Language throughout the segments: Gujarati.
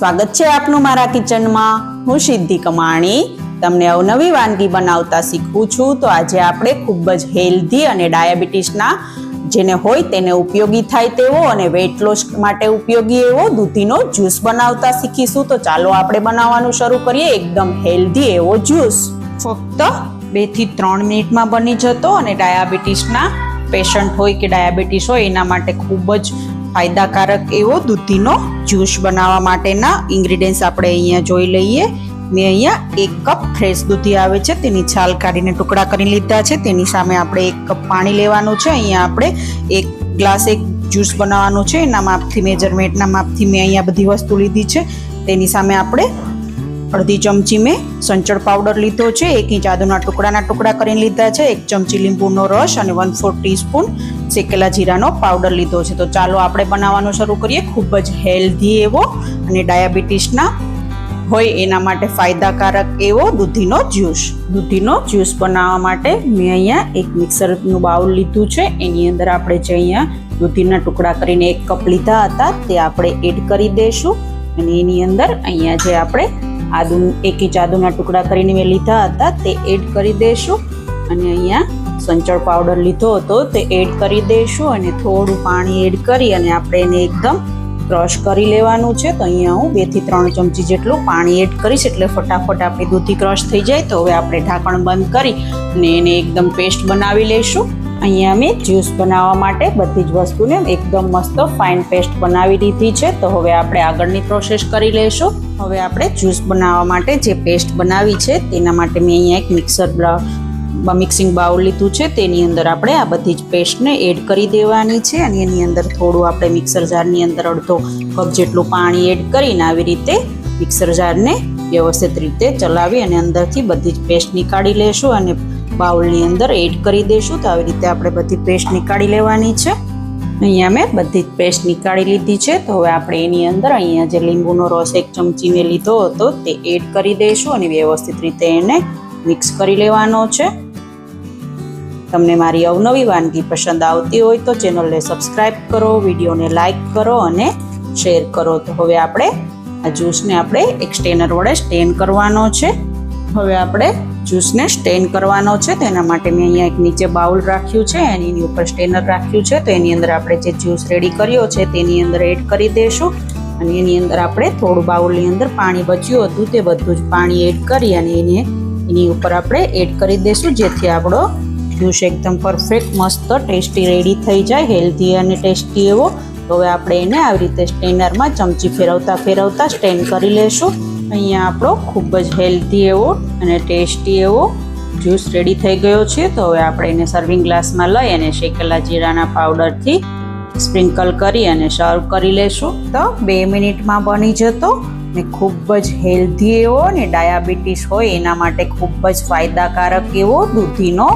સ્વાગત છે આપનું મારા કિચનમાં. હું સિદ્ધિ કમાણી. તમને અવનવી વાનગી બનાવતા શીખું છું. તો આજે આપણે ખૂબ જ હેલ્ધી અને ડાયાબિટીસના જેને હોય તેને ઉપયોગી થાય તેવો અને વેટ લોસ માટે ઉપયોગી એવો દૂધીનો જ્યુસ બનાવતા શીખીશું. તો ચાલો આપણે બનાવવાનું શરૂ કરીએ. એકદમ હેલ્ધી એવો જ્યુસ ફક્ત બેથી ત્રણ મિનિટમાં બની જતો અને ડાયાબિટીસના પેશન્ટ હોય કે ડાયાબિટીસ હોય, એના માટે ખૂબ જ ફાયદાકારક એવો દૂધીનો જ્યુસ બનાવવા માટેના ઇન્ગ્રીડિયન્ટ્સ આપણે અહીંયા જોઈ લઈએ. મેં અહીંયા એક કપ ફ્રેશ દૂધી આવે છે, તેની છાલ કાઢીને ટુકડા કરી લીધા છે. તેની સામે આપણે એક કપ પાણી લેવાનું છે. અહીંયા આપણે એક ગ્લાસ એક જ્યુસ બનાવવાનું છે. એના માપથી મેજરમેન્ટના માપથી મેં અહીંયા બધી વસ્તુ લીધી છે. તેની સામે આપણે અડધી ચમચી મેં સંચળ પાવડર લીધો છે, એક ઇંચ આદુના ટુકડાના ટુકડા કરીને લીધા છે, એક ચમચી લીંબુનો રસ અને વન ફોર ટીસ્પૂન શેકેલા જીરાનો પાવડર લીધો છે. તો ચાલો આપણે બનાવવાનું શરૂ કરીએ. ખૂબ જ હેલ્ધી એવો અને ડાયાબિટીસના હોય એના માટે ફાયદાકારક એવો દૂધીનો જ્યુસ દૂધીનો જ્યુસ બનાવવા માટે મેં અહીંયા એક મિક્સરનું બાઉલ લીધું છે. એની અંદર આપણે જે અહીંયા દૂધીના ટુકડા કરીને એક કપ લીધા હતા, તે આપણે એડ કરી દઈશું. અને એની અંદર અહીંયા જે આપણે આદુ એક ઇંચ આદુના ટુકડા કરીને મેં લીધા હતા, તે એડ કરી દઈશું અને અહીંયા સંચળ પાવડર લીધો હતો, તે એડ કરી દઈશું અને થોડું પાણી એડ કરી અને આપણે એને એકદમ ક્રશ કરી લેવાનું છે. તો અહીંયા હું બેથી ત્રણ ચમચી જેટલું પાણી એડ કરીશ, એટલે ફટાફટ આપણી દૂધી ક્રશ થઈ જાય. તો હવે આપણે ઢાંકણ બંધ કરી અને એને એકદમ પેસ્ટ બનાવી લઈશું અહીંયા અમે જ્યુસ બનાવવા માટે બધી જ વસ્તુને એકદમ મસ્ત ફાઇન પેસ્ટ બનાવી દીધી છે. તો હવે આપણે આગળની પ્રોસેસ કરી લઈશું. હવે આપણે જ્યુસ બનાવવા માટે જે પેસ્ટ બનાવી છે, તેના માટે મેં અહીંયા એક મિક્સર મિક્સિંગ બાઉલ લીધું છે. તેની અંદર આપણે આ બધી જ પેસ્ટને એડ કરી દેવાની છે. અને એની અંદર થોડું આપણે મિક્સર જારની અંદર અડધો કપ જેટલું પાણી એડ કરીને આવી રીતે મિક્સર જારને વ્યવસ્થિત રીતે ચલાવી અને અંદરથી બધી જ પેસ્ટ નીકાળી લેશું અને બાઉલની અંદર એડ કરી દઈશું તો આવી રીતે આપણે બધી પેસ્ટ નીકાળી લેવાની છે. અહીંયા મેં બધી જ પેસ્ટ નીકાળી લીધી છે. તો હવે આપણે એની અંદર અહીંયા જે લીંબુનો રસ એક ચમચી મેં લીધો હતો તે એડ કરી દઈશું અને વ્યવસ્થિત રીતે એને મિક્સ કરી લેવાનો છે. તમને મારી અવનવી વાનગી પસંદ આવતી હોય તો ચેનલને સબસ્ક્રાઈબ કરો, વિડીયોને લાઇક કરો અને શેર કરો. તો હવે આપણે આ જ્યુસને આપણે એક સ્ટેનર વડે સ્ટેન કરવાનો છે. હવે આપણે જ્યુસને સ્ટેન કરવાનો છે તેના માટે મેં અહીંયા એક નીચે બાઉલ રાખ્યું છે એની ઉપર સ્ટેનર રાખ્યું છે તો એની અંદર આપણે જે જ્યુસ રેડી કર્યો છે તેની અંદર એડ કરી દઈશું અને એની અંદર આપણે થોડું બાઉલની અંદર પાણી બચ્યું હતું તે બધું જ પાણી એડ કરી અને એને એની ઉપર આપણે એડ કરી દઈશું જેથી આપણો જ્યુસ એકદમ પરફેક્ટ, મસ્ત, ટેસ્ટી, રેડી થઈ જાય, હેલ્ધી અને ટેસ્ટી એવો. હવે આપણે એને આવી રીતે સ્ટેનરમાં ચમચી ફેરવતા ફેરવતા સ્ટેન કરી લેશું. અહીંયા આપણો ખૂબ જ હેલ્ધી એવો અને ટેસ્ટી એવો જ્યુસ રેડી થઈ ગયો છે. તો હવે આપણે એને સર્વિંગ ગ્લાસમાં લઈ અને શેકેલા જીરાના પાવડરથી સ્પ્રિંકલ કરી અને સર્વ કરી લેશું. તો બે મિનિટમાં બની જતો ને ખૂબ જ હેલ્ધી એવો ને ડાયાબિટીસ હોય એના માટે ખૂબ જ ફાયદાકારક એવો દૂધીનો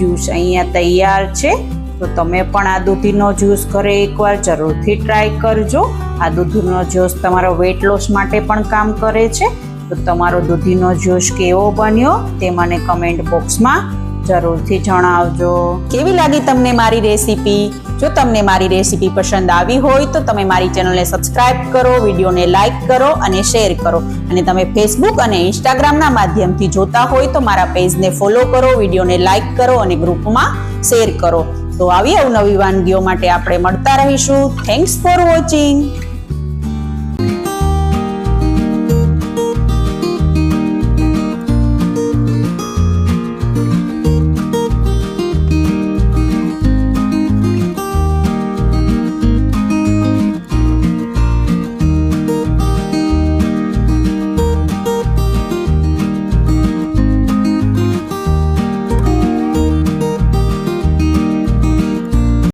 જ્યુસ અહીંયા તૈયાર છે. તો તમે પણ આ દૂધીનો જ્યુસ ઘરે એકવાર જરૂરથી ટ્રાય કરજો. આ દૂધીનો જ્યુસ તમારો વેટ લોસ માટે પણ કામ કરે છે. તો તમારો દૂધીનો જ્યુસ કેવો બન્યો તે મને કમેન્ટ બોક્સમાં જરૂરથી જણાવજો. કેવી લાગી તમને મારી રેસીપી જો તમને મારી રેસીપી પસંદ આવી હોય તો તમે મારી ચેનલને સબસ્ક્રાઇબ કરો વિડીયોને લાઇક કરો અને શેર કરો. અને તમે ફેસબુક અને ઇન્સ્ટાગ્રામના માધ્યમથી જોતા હોય તો મારા પેજને ફોલો કરો વિડીયોને લાઇક કરો અને ગ્રુપમાં શેર કરો. તો આવી અવનવી વાનગીઓ માટે આપણે મળતા રહીશું. Thanks for watching